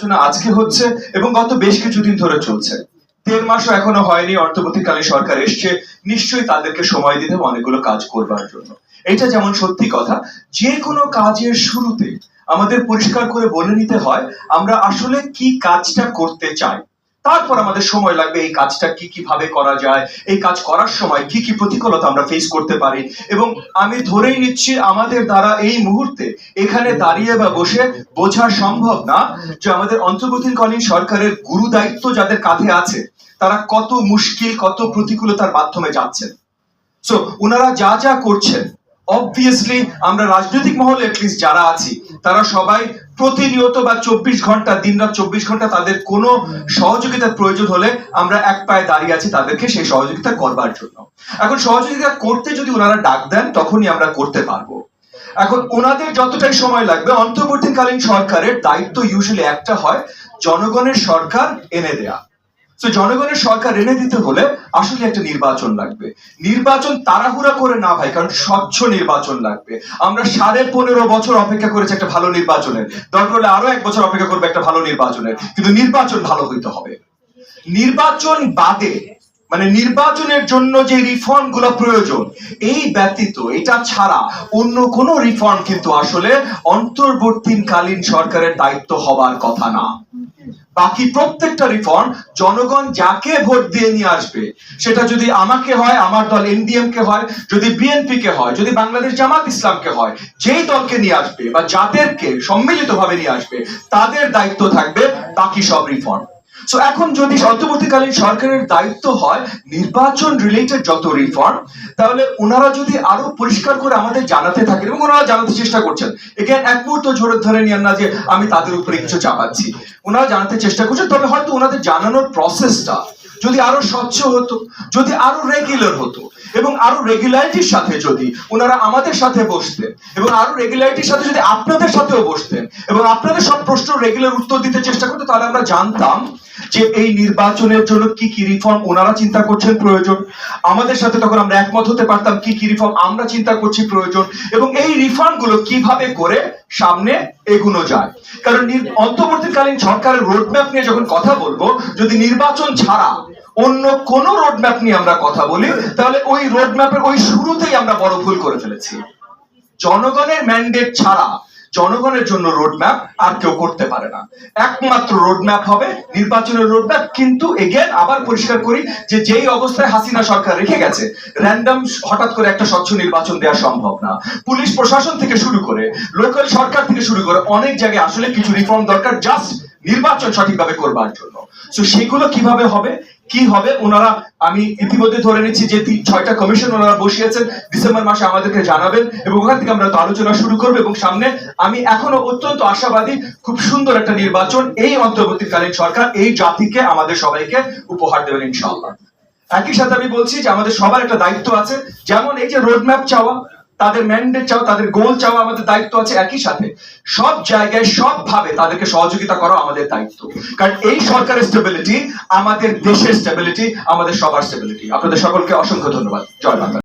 আলোচনা আজকে হচ্ছে এবং গত বেশ কিছুদিন ধরে চলছে। দেড় মাসও এখনও হয়নি অর্থবর্তীকালীন সরকার এসছে, নিশ্চয়ই তাদেরকে সময় দিতে অনেকগুলো কাজ করবার জন্য। এটা যেমন সত্যি কথা যে কোনো কাজের শুরুতে আমাদের পরিষ্কার করে বলে নিতে হয়, আমরা আসলে কি কাজটা করতে চাই। তারপর আমাদের সময় লাগবে এই কাজটা কি কীভাবে করা যায়, এই কাজ করার সময় কি কি প্রতিকূলতা আমরা ফেস করতে পারি। এবং আমি ধরেই নিচ্ছি আমাদের দ্বারা এই মুহূর্তে এখানে দাঁড়িয়ে বা বসে বোঝা সম্ভব না যে আমাদের অন্তর্বর্তীকালীন সরকারের গুরু দায়িত্ব যাদের কাঁধে আছে, তারা কত মুশকিল, কত প্রতিকূলতার মাধ্যমে যাচ্ছেন। সো ওনারা যা যা করছেন অবভিয়াসলি আমরা রাজনৈতিক মহলে অ্যাটলিস্ট যারা আছি, তারা সবাই প্রতিনিয়ত বা চব্বিশ ঘণ্টা দিন রাত চব্বিশ ঘণ্টা তাদের কোনো সহযোগিতার প্রয়োজন হলে আমরা এক পায়ে দাঁড়িয়ে আছি তাদেরকে সেই সহযোগিতা করবার জন্য। এখন সহযোগিতা করতে যদি ওনারা ডাক দেন, তখনই আমরা করতে পারব। এখন ওনাদের যতটাই সময় লাগবে, অন্তর্বর্তীকালীন সরকারের দায়িত্ব ইউজুয়ালি একটা হয়, জনগণের সরকার এনে দেয়া। তো জনগণের সরকার এনে দিতে হলে আসলে একটা নির্বাচন লাগবে। নির্বাচন তাড়াহুড়া করে না ভাই, কারণ স্বচ্ছ নির্বাচন লাগবে। আমরা সাড়ে পনেরো বছর অপেক্ষা করেছি একটা ভালো নির্বাচনের। দরকার হলে আরও এক বছর অপেক্ষা করবে একটা ভালো নির্বাচনের। কিন্তু নির্বাচন ভালো হইতে হবে। নির্বাচন বাদে মানে নির্বাচনের জন্য যে রিফর্মগুলো প্রয়োজন, এই ব্যতীত এটা ছাড়া অন্য কোন রিফর্ম কিন্তু আসলে অন্তর্বর্তীকালীন সরকারের দায়িত্ব হবার কথা না। বাকি প্রত্যেকটা রিফর্ম জনগণ যাকে ভোট দিয়ে নিয়ে আসবে, সেটা যদি আমাকে হয়, আমার দল এনডিএম কে হয়, যদি বিএনপি কে হয়, যদি বাংলাদেশ জামাত ইসলামকে হয়, যেই দলকে নিয়ে আসবে বা যাদেরকে সম্মিলিত ভাবে নিয়ে আসবে, তাদের দায়িত্ব থাকবে বাকি সব রিফর্ম সো এখন যদি অন্তর্বর্তীকালীন সরকারের দায়িত্ব হয় নির্বাচন রিলেটেড যত রিফর্ম তাহলে ওনারা যদি আরও পরিষ্কার করে আমাদের জানাতে থাকেন এবং ওনারা জানাতে চেষ্টা করছেন। এখানে এক মুহূর্ত জোরে ধরে নিয়েন না যে আমি তাদের উপরে কিছু চাপাচ্ছি। ওনারা জানাতে চেষ্টা করছেন, তবে হয়তো ওনাদের জানানোর প্রসেসটা যদি আরও স্বচ্ছ হতো, যদি আরও রেগুলার হতো, এবং আরও রেগুলারিটির সাথে যদি ওনারা আমাদের সাথে বসতেন, এবং আরও রেগুলারিটির সাথে যদি আপনাদের সাথেও বসতেন, এবং আপনাদের সব প্রশ্ন রেগুলার উত্তর দিতে চেষ্টা করতো, তাহলে আমরা জানতাম যে এই নির্বাচনের জন্য কি কি রিফর্ম ওনারা চিন্তা করছেন প্রয়োজন? আমাদের সাথে তখন আমরা একমত হতে পারতাম কি কি রিফর্ম আমরা চিন্তা করছি প্রয়োজন এবং এই রিফর্মগুলো কীভাবে করে সামনে এগুনো যায়? কারণ অন্তর্বর্তীকালীন সরকারের রোডম্যাপ নিয়ে যখন কথা বলব, যদি নির্বাচন ছাড়া অন্য কোন রোডম্যাপ নিয়ে আমরা কথা বলি, তাহলে ওই রোডম্যাপের ওই শুরুতেই আমরা বড় ভুল করে ফেলেছি। জনগণের ম্যান্ডেট ছাড়া জনগণের জন্য রোডম্যাপ আর কেউ করতে পারে না। একমাত্র রোডম্যাপ হবে নির্বাচনের রোডম্যাপ কিন্তু এগেন আবার পরিষ্কার করি যে যেই অবস্থায় হাসিনা সরকার রেখে গেছে র্যান্ডম হঠাৎ করে একটা স্বচ্ছ নির্বাচন দেওয়া সম্ভব না। পুলিশ প্রশাসন থেকে শুরু করে লোকাল সরকার থেকে শুরু করে অনেক জায়গায় আসলে কিছু রিফর্ম দরকার জাস্ট নির্বাচন সঠিকভাবে করবার জন্য। তো সেগুলো কীভাবে হবে? কি হবে? ওনারা, আমি ইতিমধ্যে ধরে নিচ্ছি যে ছয়টা কমিশন ওনারা বসিয়েছেন। ডিসেম্বর মাসে আমাদেরকে জানাবেন এবং ওখান থেকে আমরা তো আলোচনা শুরু করব এবং সামনে আমি এখনও অত্যন্ত আশাবাদী, খুব সুন্দর একটা নির্বাচন এই অন্তর্বর্তীকালীন সরকার, এই জাতিকে, আমাদের সবাইকে উপহার দেবেন ইনশাআল্লাহ। একই সাথে আমি বলছি যে আমাদের সবার একটা দায়িত্ব আছে, যেমন এই যে রোডম্যাপ চাওয়া তাদের ম্যান্ডেট চাওয়া তাদের গোল চাওয়া আমাদের দায়িত্ব আছে একই সাথে। সব জায়গায় সব ভাবে তাদেরকে সহযোগিতা করা আমাদের দায়িত্ব। কারণ এই সরকারের স্টেবিলিটি আমাদের দেশের স্টেবিলিটি আমাদের সবার স্টেবিলিটি আপনাদের সকলকে অসংখ্য ধন্যবাদ। জয় বাংলা।